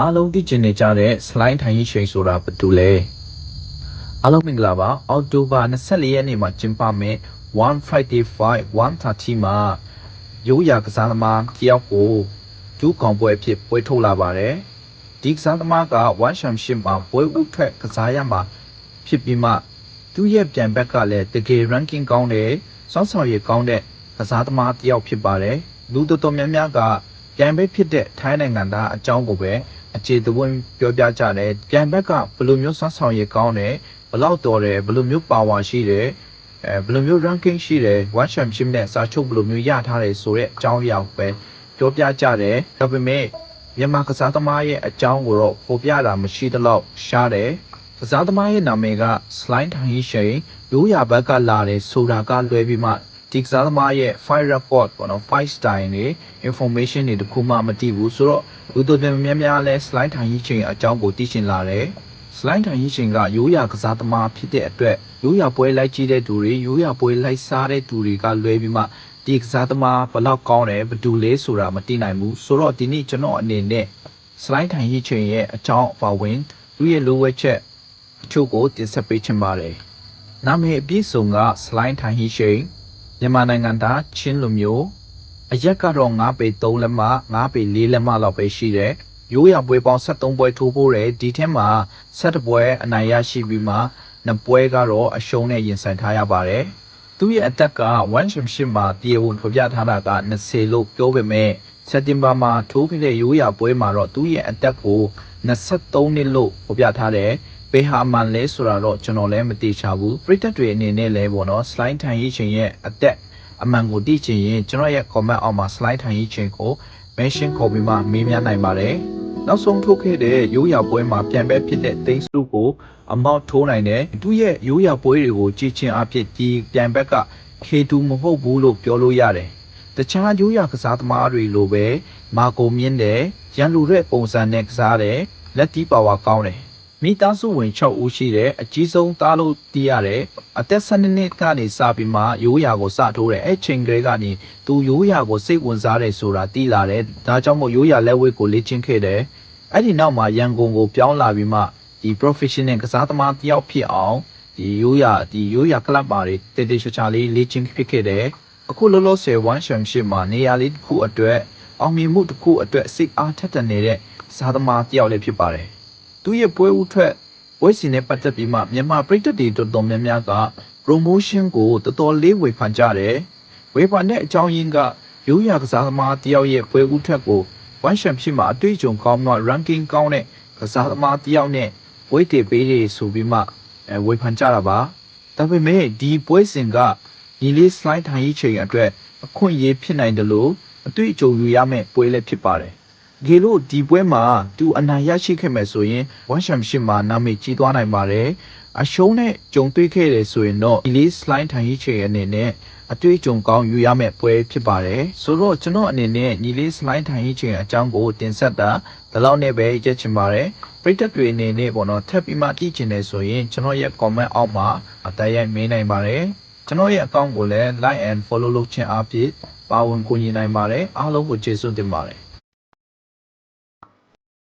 အားလုံးသိကျင်နေကြတဲ့ slide ထိုင်ရင်ချိန်ဆိုတာဘာတူလဲအားလုံးမင်္ဂလာပါအောက်တိုဘာ24ရက်နေ့မှာကျင်းပမယ်1 Friday 5 130မှာရိုးရာကစားသမားတယောက်ကိုဒူးကောင်ပွဲအဖြစ်ပွဲထုတ်လာပါတယ်ဒီကစားသမားက1 championship မှာပွဲဥထွက်ကစားရမှာဖြစ်ပြီးမှသူ့ရဲ့ပြန်ဘက်ကလည်းတကယ် ranking ကောင်းတယ်စောင့်ဆောင်ရည်ကောင်းတဲ့ကစားသမားတယောက်ဖြစ်ပါတယ်လူတော်တော်များများကပြန်ပဲဖြစ်တဲ့ထိုင်းနိုင်ငံသားအကြောင်းကိုပဲ အခြေသဝင်းပြောပြကြတယ်ပြန်ဘက်ကဘယ်လိုမျိုးဆွမ်းဆောင်ရည်ကောင်းတယ်ဘယ်လောက်တော်တယ်ဘယ်လိုမျိုးပါဝါရှိတယ်အဲဘယ်လိုမျိုး ranking ရှိတယ် one championship နဲ့စာချုပ်ဘယ်လိုမျိုးရထားတယ်ဆိုတဲ့အကြောင်းအရာကိုပဲပြောပြကြတယ်ဒါပေမဲ့မြန်မာကစားသမားရဲ့အကြောင်းကိုတော့ပေါ်ပြတာမရှိသလောက်ရှားတယ်ကစားသမားရဲ့နာမည်က slide ထိုင်ရှိန်ရိုးရာဘက်ကလာတယ်ဆိုတာကလွဲပြီးမှ ဒီကစားသမားရဲ့ file report ပေါ့နော် file style တွေ information တွေတခုမှမသိဘူးဆိုတော့လူတို့ပြန်များများလဲ slide ထိုင်ရေးချိန်အကြောင်းကိုသိချင်လာတယ် slide ထိုင်ရေးချိန်ကရိုးရာကစားသမားဖြစ်တဲ့အတွက်ရိုးရာပွဲလိုက်ကြည့်တဲ့သူတွေရိုးရာပွဲလိုက်စားတဲ့သူတွေကလွဲပြီးမှဒီကစားသမားဘယ်လောက်ကောင်းတယ်ဘယ်သူလဲဆိုတာမသိနိုင်ဘူးဆိုတော့ဒီနေ့ကျွန်တော်အနေနဲ့ slide ထိုင်ရေးချိန်ရဲ့အကြောင်းအပါဝင်သူရဲ့လိုဝက်ချက်အချို့ကိုတင်ဆက်ပေးချင်ပါတယ်နာမည်အပြည့်စုံက slide ထိုင်ရေးချိန် မြန်မာနိုင်ငံသားချင်းလူမျိုးအရက်ကတော့9ပေ3လက်မ9ပေ4လက်မလောက်ပဲရှိတယ်။ရိုးရပွဲပေါင်း73ပွဲထိုးဖို့တယ်ဒီထဲမှာ7ပွဲအနိုင်ရရှိပြီးမှ2ပွဲကတော့အရှုံးနဲ့ရင်ဆိုင်ထားရပါတယ်။သူ့ရဲ့အသက်က1 championship မှာတရားဝင်ဖော်ပြထားတာက20လို့ပြောပေမဲ့စက်တင်ဘာမှာထိုးခဲ့တဲ့ရိုးရပွဲမှာတော့သူ့ရဲ့အသက်ကို23နှစ်လို့ဖော်ပြထားတယ်။ ဘယ်ဟာမှန်လဲဆိုတာတော့ကျွန်တော်လည်းမသိချဘူး။ပရိသတ်တွေအနေနဲ့လည်းပေါ့နော် slide ထိုင်ရေးချိန်ရဲ့အသက်အမှန်ကိုသိချင်ရင်ကျွန်တော်ရဲ့ comment အောက်မှာ slide ထိုင်ရေးချိန်ကို mention ခေါ်ပြီးမှမေးမြန်းနိုင်ပါတယ်။နောက်ဆုံးထုတ်ခဲ့တဲ့ရိုးရာပွဲမှာပြန်ပဲဖြစ်တဲ့သိန်းစုကိုအမောက်ထိုးနိုင်တယ်။သူရဲ့ရိုးရာပွဲတွေကိုကြည့်ချင်းအဖြစ်ဒီပြန်ဘက်က K2 မဟုတ်ဘူးလို့ပြောလို့ရတယ်။တခြားရိုးရာကစားသမားတွေလိုပဲမာကိုမြင့်တယ်ရန်လူတဲ့ပုံစံနဲ့ကစားတယ်လက်တီးပါဝါကောင်းတယ် မိသားစုဝင်6ဦးရှိတယ်အကြီးဆုံးသားလို့သိရတယ်အသက်12နှစ်ကနေစပြီးမှရိုးရာကိုစထိုးတယ်အဲ့ချိန်ကလေးကနေသူရိုးရာကိုစိတ်ဝင်စားတယ်ဆိုတာသိလာတယ်ဒါကြောင့်မို့ရိုးရာလက်ဝဲကိုလေ့ကျင့်ခဲ့တယ်အဲ့ဒီနောက်မှာရန်ကုန်ကိုပြောင်းလာပြီးမှဒီ professional ကစားသမားတယောက်ဖြစ်အောင်ဒီရိုးရာဒီရိုးရာကလပ်ပါတွေတေတေချာချာလေးလေ့ကျင့်ဖြစ်ခဲ့တယ်အခုလောလောဆယ်1 championship မှာနေရာလေးတစ်ခုအတွက်အောင်မြင်မှုတစ်ခုအတွက်စိတ်အားထက်သန်နေတဲ့စားသမားတယောက်လည်းဖြစ်ပါတယ်။ သူရဲ့ပွဲဥထွက်ပွဲစီနဲ့ပတ်သက်ပြီးမှမြန်မာပြည်သက်တွေတော်တော်များများက promotion ကိုတော်တော်လေးဝေဖန်ကြတယ်။ဝေဖန်တဲ့အကြောင်းရင်းကရိုးရာကစားသမားတယောက်ရဲ့ပွဲဥထွက်ကို one championship မှာအတွေ့အကြုံကောင်းတော့ ranking ကောင်းတဲ့ကစားသမားတယောက်နဲ့ပွဲတည်ပေးတယ်ဆိုပြီးမှအဲဝေဖန်ကြတာပါ။ဒါပေမဲ့ဒီပွဲစဉ်ကညီလေး slide ထိုင်ရေးချိန်အတွက်အခွင့်အရေးဖြစ်နိုင်တယ်လို့အတွေ့အကြုံယူရမယ့်ပွဲလည်းဖြစ်ပါတယ်။ ဒီလိုဒီပွဲမှာသူအနိုင်ရရှိခဲ့မယ်ဆိုရင် one championship မှာနာမည်ကြီးသွားနိုင်ပါတယ်။အရှုံးနဲ့ကြုံတွေ့ခဲ့တယ်ဆိုရင်တော့ဒီလေး slide ထိုင်ရေးချိန်အနေနဲ့အတွေ့အကြုံကောင်းယူရမယ့်ပွဲဖြစ်ပါတယ်။ဆိုတော့ကျွန်တော်အနေနဲ့ညီလေး slide ထိုင်ရေးချိန်အကြောင်းကိုတင်ဆက်တာဒီလောက်နဲ့ပဲကြည့်ချင်ပါတယ်။ပရိသတ်တွေအနေနဲ့ပေါ့နော်ထပ်ပြီးမှကြည့်ချင်တယ်ဆိုရင်ကျွန်တော်ရဲ့ comment အောက်မှာအတရိုက်မေးနိုင်ပါတယ်။ကျွန်တော်ရဲ့အကောင့်ကိုလည်း like and follow လုပ်ခြင်းအပြင်ပါဝင်ကူညီနိုင်ပါတယ်အားလုံးကိုကျေးဇူးတင်ပါတယ်